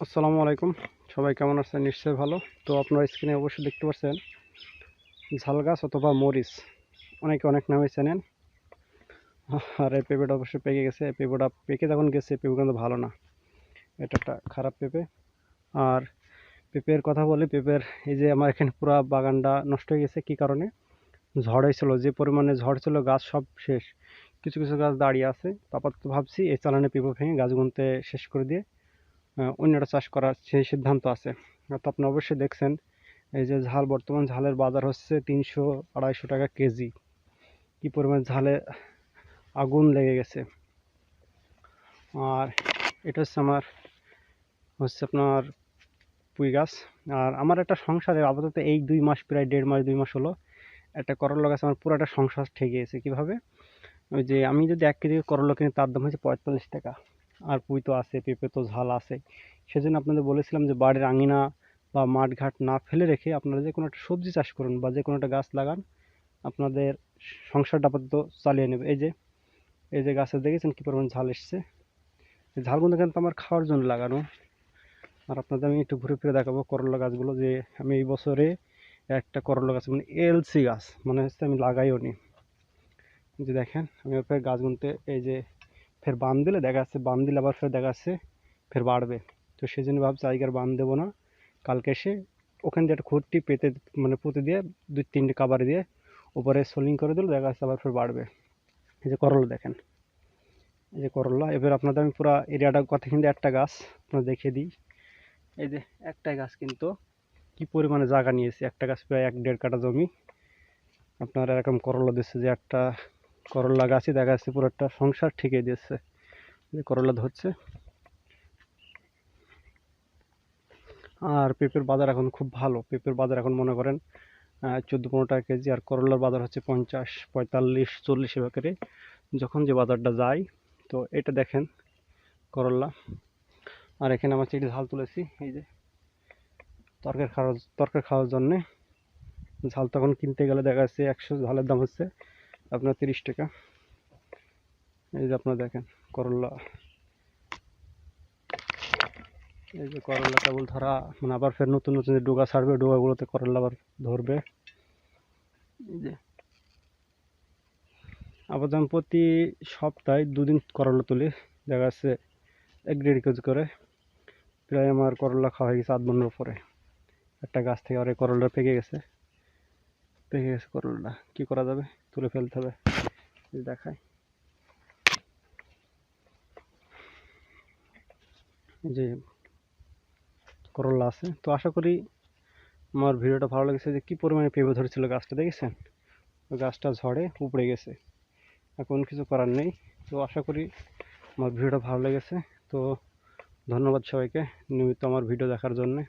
আসসালামু আলাইকুম। সবাই কেমন আছেন? নিশ্চয়ই ভালো। তো আপনারা স্ক্রিনে অবশ্যই দেখতে পাচ্ছেন, ঝাল গাছ অথবা মরিচ। অনেকে অনেক নামে চেনেন। আর এই পেঁপেটা অবশ্যই পেকে গেছে। এই পেঁপেটা পেকে যখন গেছে, পেঁপে কিন্তু ভালো না। এটা একটা খারাপ পেঁপে। আর পেঁপের কথা বলি, পেঁপের এই যে আমার এখানে পুরো বাগানটা নষ্ট হয়ে গেছে, কী কারণে? ঝড় হয়েছিল, যে পরিমাণে ঝড় ছিল, গাছ সব শেষ। কিছু কিছু গাছ দাঁড়িয়ে আছে। তারপর তো ভাবছি এই চালানে পেঁপে ভেঙে গাছগুলোতে শেষ করে দিয়ে অন্যটা চাষ করার সেই সিদ্ধান্ত আছে। তো আপনি অবশ্যই দেখছেন, এই যে ঝাল, বর্তমান ঝালের বাজার হচ্ছে তিনশো আড়াইশো টাকা কেজি। কি পরিমাণ ঝালে আগুন লেগে গেছে। আর এটা হচ্ছে আমার, হচ্ছে আপনার পুঁই গাছ। আর আমার একটা সংসারে আপাতত এই দুই মাস, প্রায় দেড় মাস, দুই মাস হলো, একটা করলা গাছ আমার পুরোটা সংসার ঠেকে গেছে কীভাবে? ওই যে আমি যদি এক কেজি করলা কিনি, তার দাম হচ্ছে পঁয়তাল্লিশ টাকা। আর পুঁই তো আছে, পেঁপে তো ঝাল আছে। সেজন্য আপনাদের বলেছিলাম যে বাড়ির আঙিনা বা মাঠঘাট না ফেলে রেখে আপনারা যে কোনো একটা সবজি চাষ করুন বা যে কোনো একটা গাছ লাগান, আপনাদের সংসারটা আপাতত চালিয়ে নেবে। এই যে এই যে গাছে দেখেছেন কী পরিমাণ ঝাল এসছে? ঝালগুলো কিন্তু আমার খাওয়ার জন্য লাগানো। আর আপনাদের আমি একটু ঘুরে ফিরে দেখাবো করলা গাছগুলো যে আমি এই বছরে একটা করলা গাছ মানে এলসি গাছ মানে হচ্ছে আমি লাগাইও নি যে দেখেন, আমি ওপরে গাছগুলোতে এই যে ফের বান দিলে দেখা যাচ্ছে, বান দিলে আবার ফের দেখা যাচ্ছে ফের বাড়বে। তো সেই জন্য ভাবছি আজকে আর বান দেবো না। কালকে এসে ওখান দিয়ে একটা খুঁটি পেতে মানে পুঁতে দিয়ে দুই তিনটে কাবারে দিয়ে উপরে সোলিং করে দিলে দেখা যাচ্ছে আবার ফের বাড়বে। এই যে করলা দেখেন। এই যে করলা, এবার আপনাদের আমি পুরো এরিয়াটা কথা কিন্তু একটা গাছ আপনার দেখিয়ে দিই। এই যে একটাই গাছ কিন্তু কি পরিমাণে জায়গা নিয়েছে। একটা গাছ প্রায় এক দেড় কাঠা জমি। আপনার এরকম করলা দিচ্ছে যে একটা করলা গাছই দেখা যাচ্ছে পুরো একটা সংসার ঠিকই দিচ্ছে যে করলা ধরছে। আর পেঁপের বাজার এখন খুব ভালো। পেঁপের বাজার এখন মনে করেন চোদ্দ পনেরো টাকা কেজি আর করলার বাজার হচ্ছে পঞ্চাশ, পঁয়তাল্লিশ, চল্লিশ এবারে যখন যে বাজারটা যায়, তো এটা দেখেন করলা। আর এখানে আমার চিঠি ঝাল তুলেছি, এই যে তরকারি খাওয়ার তরকারি খাওয়ার জন্যে। ঝাল তখন কিনতে গেলে দেখা যাচ্ছে একশো ঝালের দাম হচ্ছে। আপনার তিরিশ টাকা। এই যে আপনার দেখেন, করলা। এই যে করলা কেবল ধরা মানে আবার ফের নতুন নতুন যে ডোগা ছাড়বে ডোগাগুলোতে করলা আবার ধরবে। এই যে। আপাতত আমি প্রতি সপ্তাহে দুদিন করলা তুলি, দেখা যাচ্ছে এক দেড় কেজি করে। প্রায় আমার করলা খাওয়া হয়ে গেছে আধ মনের পরে। একটা গাছ থেকে আর করলা পেকে গেছে। পেকে গেছে করলাটা কী করা যাবে? তুলে ফেলতে হবে। দেখায়। যে করলা আছে। তো আশা করি আমার ভিডিওটা ভালো লেগেছে যে কী পরিমাণে পেঁপে ধরেছিল গাছটা, দেখেছেন? গাছটা ঝড়ে উপড়ে গেছে। এখন কিছু করার নেই। তো আশা করি আমার ভিডিওটা ভালো লেগেছে। তো ধন্যবাদ সবাইকে নিয়মিত আমার ভিডিও দেখার জন্যে।